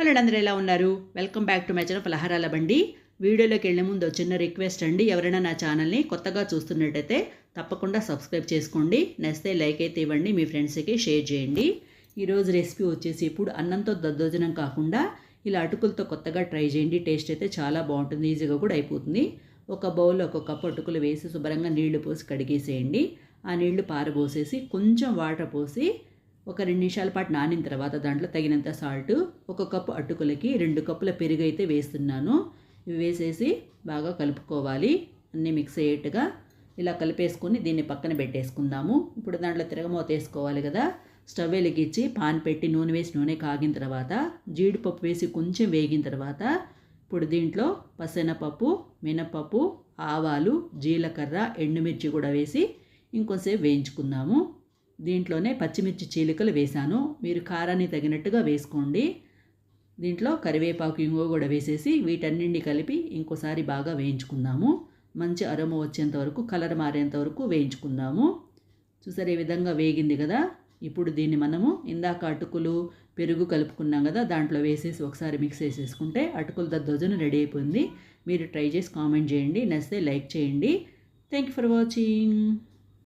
Hello అందరూ ఎలా ఉన్నారు? Welcome back to my channel పలహారాల బండి. వీడియోలోకి వెళ్ళే ముందు చిన్న రిక్వెస్ట్ అండి. ఎవరైనా నా ఛానల్ని కొత్తగా చూస్తున్నట్టయితే తప్పకుండా సబ్స్క్రైబ్ చేసుకోండి. నచ్చితే లైక్ అయితే ఇవ్వండి. మీ ఫ్రెండ్స్కి షేర్ చేయండి. ఈరోజు రెసిపీ వచ్చేసి ఇప్పుడు అన్నంతో దద్దోజనం కాకుండా ఇలా అటుకులతో కొత్తగా ట్రై చేయండి. టేస్ట్ అయితే చాలా బాగుంటుంది. ఈజీగా కూడా అయిపోతుంది. ఒక బౌల్లో ఒక కప్పు అటుకులు వేసి శుభ్రంగా నీళ్ళు పోసి కడిగేసేయండి. ఆ నీళ్ళు పారబోసేసి కొంచెం వాటర్ పోసి ఒక రెండు నిమిషాల పాటు నానిన తర్వాత దాంట్లో తగినంత సాల్ట్ ఒక కప్పు అటుకులకి రెండు కప్పుల పెరుగు అయితే వేస్తున్నాను. ఇవి వేసేసి బాగా కలుపుకోవాలి. అన్నీ మిక్స్ అయ్యేట్టుగా ఇలా కలిపేసుకొని దీన్ని పక్కన పెట్టేసుకుందాము. ఇప్పుడు దాంట్లో తిరగమూత వేసుకోవాలి కదా. స్టవ్ వెలిగించి పాన్ పెట్టి నూనె వేసి నూనె కాగిన తర్వాత జీడిపప్పు వేసి కొంచెం వేగిన తర్వాత ఇప్పుడు దీంట్లో పసెనపప్పు మినపప్పు ఆవాలు జీలకర్ర ఎండుమిర్చి కూడా వేసి ఇంకొంసేపు వేయించుకుందాము. దీంట్లోనే పచ్చిమిర్చి చీలికలు వేశాను. మీరు కారాన్ని తగినట్టుగా వేసుకోండి. దీంట్లో కరివేపాకు ఇంగువ కూడా వేసేసి వీటన్నింటినీ కలిపి ఇంకోసారి బాగా వేయించుకుందాము. మంచి అరమ వచ్చేంత వరకు కలర్ మారేంత వరకు వేయించుకుందాము. చూసారు ఈ విధంగా వేగింది కదా? ఇప్పుడు దీన్ని మనము ఇందాక అటుకులు పెరుగు కలుపుకున్నాం కదా దాంట్లో వేసేసి ఒకసారి మిక్స్ చేసేసుకుంటే అటుకుల దద్దోజన రెడీ అయిపోయింది. మీరు ట్రై చేసి కామెంట్ చేయండి. నచ్చితే లైక్ చేయండి. Thank you for watching.